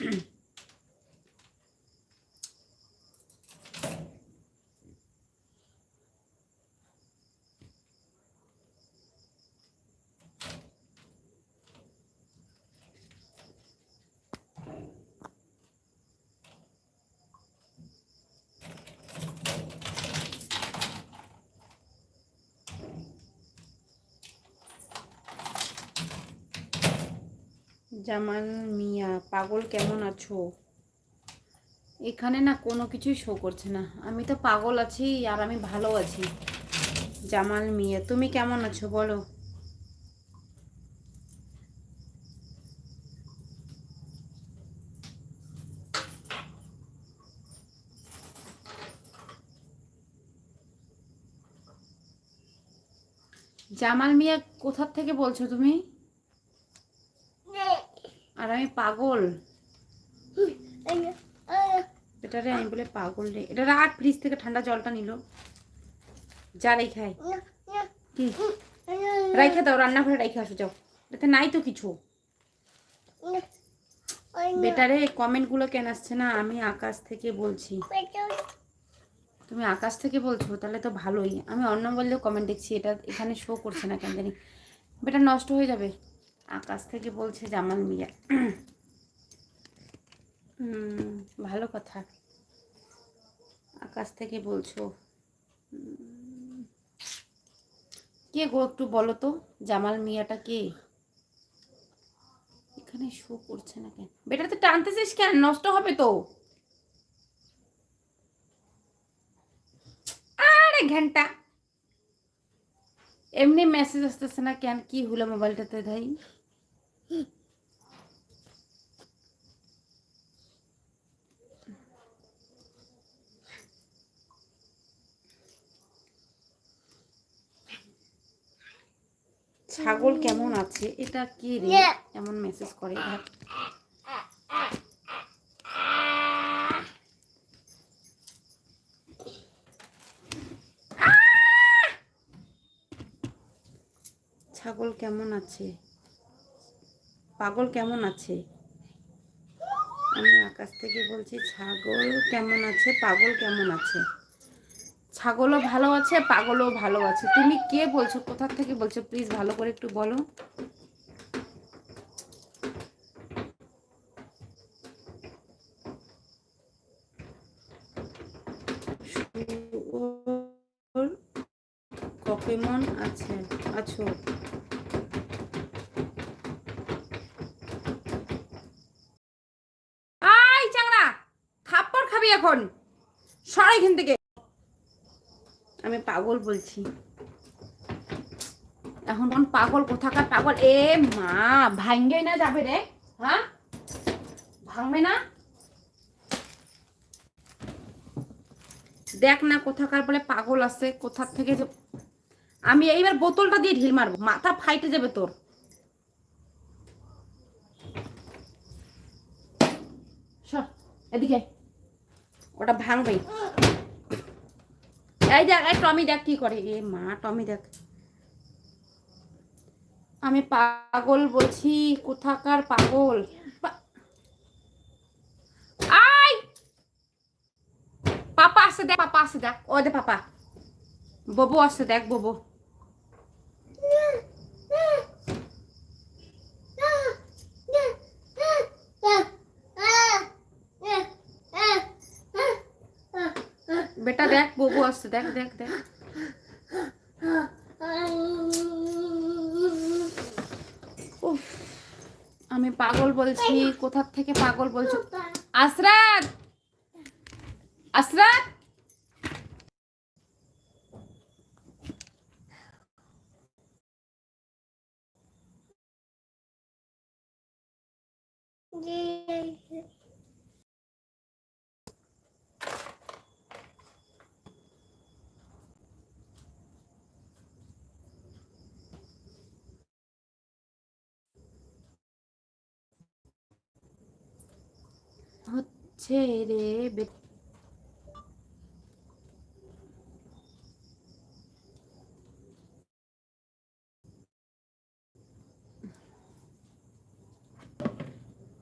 Mm-hmm. Jamal মিয়া পাগল কেমন আছো? এখানে না কোনো কিছুই শো করছে না। আমি তো পাগল আছি আর আমি ভালো আছি। জামাল মিয়া তুমি কেমন আছো বলো? জামাল মিয়া কোথার থেকে বলছো তুমি? আর আমি পাগল। এটারে আমি বলে পাগল রে। এটা রাখ ফ্রিজ থেকে ঠান্ডা জলটা নিল। যা রেখে আয়। কি? রেখে দাও রান্নাঘরে রেখে আসো যাও। এতে নাই তো কিছু। বেটারে কমেন্টগুলো কেন আসছে না? আমি আকাশ থেকে বলছি। তুমি আকাশ থেকে বলছো তাহলে তো ভালোই। আমি অন্য বললেও কমেন্ট দেখছি এটা এখানে শো করছে না কেন জানি। বেটা নষ্ট হয়ে যাবে। আকাশ থেকে বলছে জামাল মিয়া। ভালো কথা। আকাশ থেকে বলছো। কে গো একটু বলো তো, জামাল মিয়াটা কে? এখানে শো করছে না কেন? বেটা তো টানতেছিস কেন? নষ্ট হবে তো। আরে ঘণ্টা। এমনি মেসেজ আসতেছে না কেন? কি হলো মোবাইলটাতে ভাই? ছাগল কেমন আছে এটা কি রে? এমন মেসেজ করে। ছাগল কেমন আছে? পাগল কেমন আছে? আমি আকাশ থেকে বলছি ছাগল কেমন আছে? পাগল কেমন আছে? ছাগলও ভালো আছে পাগলও ভালো আছে। তুমি কে বলছো? কোথা থেকে বলছো? প্লিজ ভালো করে একটু বলো। ককেমন আছে আছো? আই খাবি এখন। সর এখান থেকে। আমি পাগল বলছি। এখন কোন পাগল, কোথাকার পাগল? এ মা ভাঙ্গে না যাবে রে হ্যাঁ? ভাঙবে না? দেখ না কোথাকার বলে পাগল আছে, কোথার থেকে আমি এইবার বোতলটা দিয়ে ঢিল মারবো, মাথা ফাইটে যাবে তোর। এদিকে ওটা ভাঙবেই। এই দেখ, এই টমি দেখ কি করে। এ মা, টমি দেখ। আমি পাগল বলছি, কোথাকার পাগল? আই পাপা আসে দেখ, পাপা আসে দেখ। ও দে, পাপা। ববু আসে দেখ, ববু। বেটা দেখ ববু আসছে দেখ দেখ দেখ। উফ, আমি পাগল বলছি কোথার থেকে পাগল বলছো? আসরাত! আসরাত! হচ্ছে রে বেটা